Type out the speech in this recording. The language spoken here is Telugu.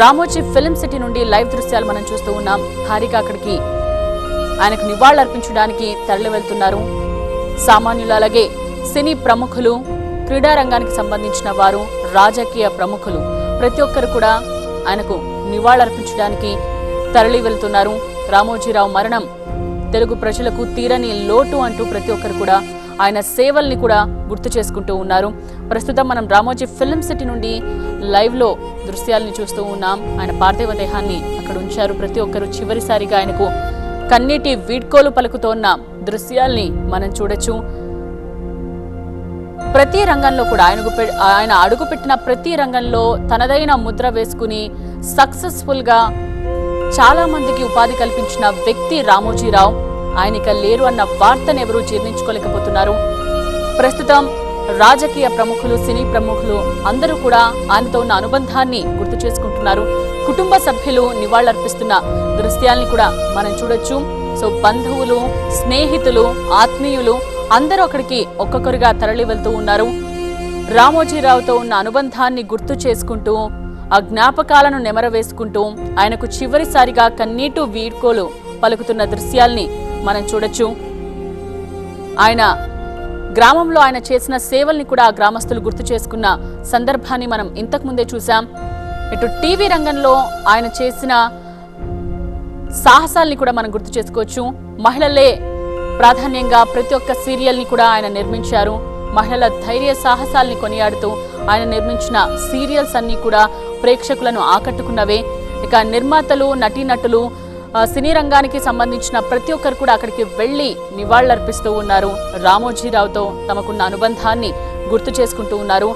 రామోజీ ఫిల్మ్ సిటీ నుండి లైవ్ దృశ్యాలు మనం చూస్తూ ఉన్నాం. హారిక అక్కడికి ఆయనకు నివాళులర్పించడానికి తరలి వెళ్తున్నారు. సామాన్యులు అలాగే సినీ ప్రముఖులు క్రీడారంగానికి సంబంధించిన వారు రాజకీయ ప్రముఖులు ప్రతి ఒక్కరు కూడా ఆయనకు నివాళులర్పించడానికి తరలి వెళ్తున్నారు. రామోజీరావు మరణం తెలుగు ప్రజలకు తీరని లోటు అంటూ ప్రతి ఒక్కరు కూడా ఆయన సేవల్ని కూడా గుర్తు చేసుకుంటూ ఉన్నారు. ప్రస్తుతం మనం రామోజీ ఫిల్మ్ సిటీ నుండి లైవ్లో దృశ్యాల్ని చూస్తూ ఉన్నాం. ఆయన పార్థివ దేహాన్ని అక్కడ ఉంచారు. ప్రతి ఒక్కరూ చివరిసారిగా ఆయనకు కన్నీటి వీడ్కోలు పలుకుతోన్న దృశ్యాల్ని మనం చూడొచ్చు. ప్రతి రంగంలో కూడా ఆయనకు పె- ఆయన అడుగుపెట్టిన ప్రతి రంగంలో తనదైన ముద్ర వేసుకుని సక్సెస్ఫుల్గా చాలామందికి ఉపాధి కల్పించిన వ్యక్తి రామోజీరావు. ఆయన ఇక లేరు అన్న వార్తను ఎవరూ జీర్ణించుకోలేకపోతున్నారు. ప్రస్తుతం రాజకీయ ప్రముఖులు సినీ ప్రముఖులు అందరూ కూడా ఆయనతో ఉన్న అనుబంధాన్ని గుర్తు చేసుకుంటున్నారు. కుటుంబ సభ్యులు నివాళులర్పిస్తున్న దృశ్యాల్ని కూడా మనం చూడొచ్చు. సో బంధువులు స్నేహితులు ఆత్మీయులు అందరూ అక్కడికి ఒక్కొక్కరుగా తరలి వెళ్తూ ఉన్నారు. రామోజీరావుతో ఉన్న అనుబంధాన్ని గుర్తు చేసుకుంటూ ఆ జ్ఞాపకాలను నెమరవేసుకుంటూ ఆయనకు చివరిసారిగా కన్నీటు వీడ్కోలు పలుకుతున్న దృశ్యాల్ని మనం చూడొచ్చు. ఆయన గ్రామంలో ఆయన చేసిన సేవల్ని కూడా ఆ గ్రామస్తులు గుర్తు చేసుకున్న సందర్భాన్ని మనం ఇంతకు ముందే చూసాం ఇటు టీవీ రంగంలో ఆయన చేసిన సాహసాల్ని కూడా మనం గుర్తు చేసుకోవచ్చు. మహిళలే ప్రాధాన్యంగా ప్రతి ఒక్క సీరియల్ని కూడా ఆయన నిర్మించారు. మహిళల ధైర్య సాహసాల్ని కొనియాడుతూ ఆయన నిర్మించిన సీరియల్స్ అన్నీ కూడా ప్రేక్షకులను ఆకట్టుకున్నవే. ఇక నిర్మాతలు నటీనటులు సినీ రంగానికి సంబంధించిన ప్రతి ఒక్కరు కూడా అక్కడికి వెళ్ళి నివాళులర్పిస్తూ ఉన్నారు. రామోజీరావుతో తమకున్న అనుబంధాన్ని గుర్తు చేసుకుంటూ ఉన్నారు.